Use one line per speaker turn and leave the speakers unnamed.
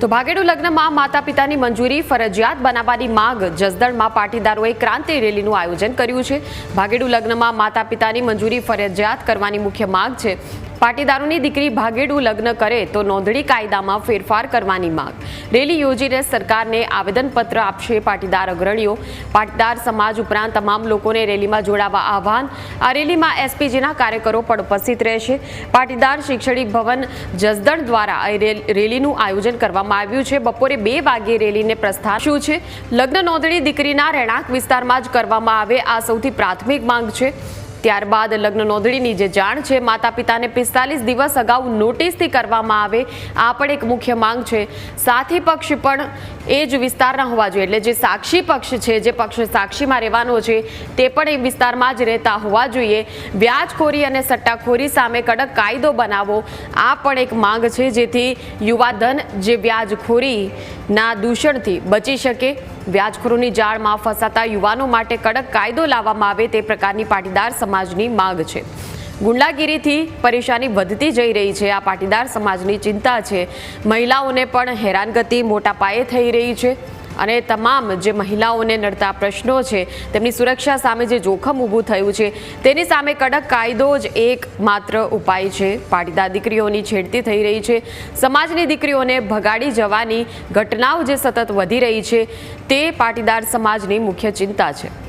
તો ભાગેડુ લગ્નમાં માતા પિતાની મંજૂરી, ફરજિયાત બનાવવાની માંગ જસદણમાં પાટીદારોએ ક્રાંતિ રેલીનું આયોજન કર્યું છે. ભાગેડુ લગ્નમાં માતા પિતાની મંજૂરી, ફરજિયાત કરવાની મુખ્ય માંગ છે. પાટીદારોની દીકરી ભાગેડુ લગ્ન કરે તો નોંધણી કાયદામાં ફેરફાર કરવાની માંગ. રેલી યોજીને સરકારને આવેદનપત્ર આપશે પાટીદાર અગ્રણીઓ. પાટીદાર સમાજ ઉપરાંત તમામ લોકોને રેલીમાં જોડાવા આહવાન. આ રેલીમાં એસપીજીના કાર્યકરો પણ ઉપસ્થિત રહેશે. પાટીદાર શૈક્ષણિક ભવન જસદણ દ્વારા રેલીનું આયોજન કરવામાં આવ્યું છે. બપોરે બે વાગ્યે રેલીને પ્રસ્થાન શું છે? લગ્ન નોંધણી દીકરીના રહેણાંક વિસ્તારમાં જ કરવામાં આવે. આ સૌથી પ્રાથમિક માંગ છે. ત્યારબાદ લગ્ન નોંધણીની જે જાણ છે માતા પિતાને પિસ્તાલીસ દિવસ અગાઉ નોટિસથી કરવામાં આવે, આ પણ એક મુખ્ય માંગ છે. સાથી પક્ષ પણ એ જ વિસ્તારના હોવા જોઈએ. એટલે જે સાક્ષી પક્ષ છે, જે પક્ષ સાક્ષીમાં રહેવાનો છે, તે પણ એ વિસ્તારમાં જ રહેતા હોવા જોઈએ. વ્યાજખોરી અને સટ્ટાખોરી સામે કડક કાયદો બનાવવો આ પણ એક માંગ છે, જેથી યુવાધન જે વ્યાજખોરીના દૂષણથી બચી શકે. વ્યાજખોરોની જાળમાં ફસાતા યુવાનો માટે કડક કાયદો લાવવામાં આવે તે પ્રકારની પાટીદાર સમાજની માંગ છે. ગુંડાગીરીથી પરેશાની વધતી જઈ રહી છે. આ પાટીદાર સમાજની ચિંતા છે. મહિલાઓને પણ હેરાનગતિ મોટા પાયે થઈ રહી છે. અને તમામ જે મહિલાઓને નડતા પ્રશ્નો છે, તેમની સુરક્ષા સામે જે જોખમ ઊભું થયું છે, તેની સામે કડક કાયદો જ એક માત્ર ઉપાય છે. પાટીદાર દીકરીઓની છેડતી થઈ રહી છે. સમાજની દીકરીઓને ભગાડી જવાની ઘટનાઓ જે સતત વધી રહી છે, તે પાટીદાર સમાજની મુખ્ય ચિંતા છે.